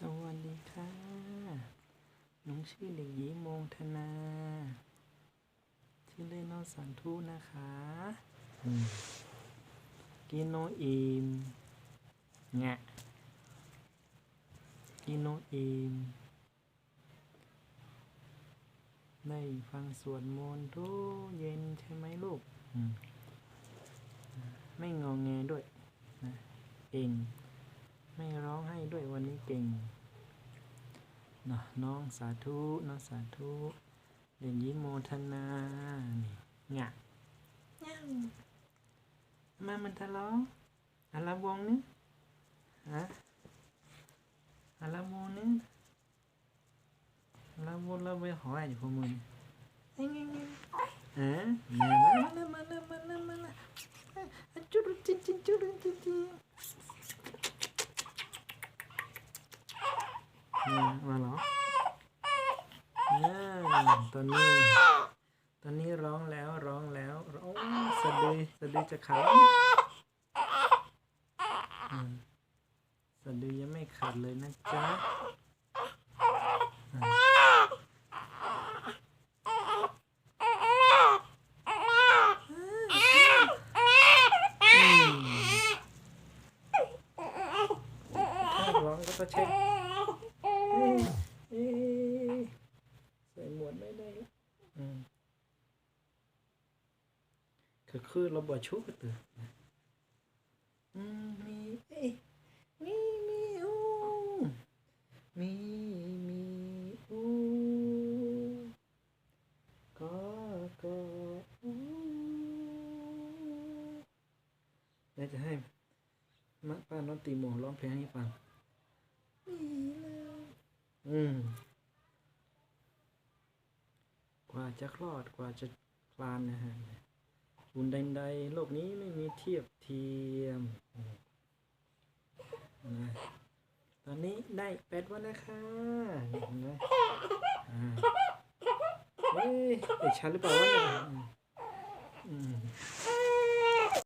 สวัสดีค่ะหนูชื่อเด็กหญิงมงธนา ชื่อเล่นน้องสันทุนะคะกินโนอิมงะกินโนอิมได้ฟังสวดมนต์ทุกเย็นใช่ไหมลูก ไม่งองแงด้วยนะเก่ง ไม่ร้องไห้ด้วยวันนี้เก่งเนาะน้องสาธุน้องสาธุเด่นยิ้มโมทนานี่งะมามันทะเลาะอะไรวงนึงฮะอะไรวงนึงอะไรวงเราไปหอยอยู่พวกมึงเอ้ยเอ้ยเอ้ยฮะมาแล้วมาแล้วมาแล้วมาแล้วอะจุดจิ๊ดจิ๊ดจุดจิ๊ดจิ๊ด มามาเหรออ่ตอนนี้ ตอนนี้ร้องแล้วร้องแล้วร้องสะดือสะดือจะขาดแล้วเนี่ยอืมสะดือยังไม่ขาดเลยนะจ๊ะถ้าร้องก็ต้องเช็ค เอ๊ะเอ๊ะใส่หมวดไม่ได้ละอืม คือคือเราบอชุกกระตืออืมมีเอมีมีอูมีมีอูก็ก็อูเดี๋ยวจะให้มะป้าน้องตีโมร้องเพลงให้ฟังอืมกว่าจะคลอดกว่าจะคลานนะฮะ บุญใดๆโลกนี้ไม่มีเทียบเทียมนะตอนนี้ได้แปดวันนะคะนี่เห็นไหมอ่าเฮ้ยเด็กชันหรือเปล่าวะเนี่ยอืม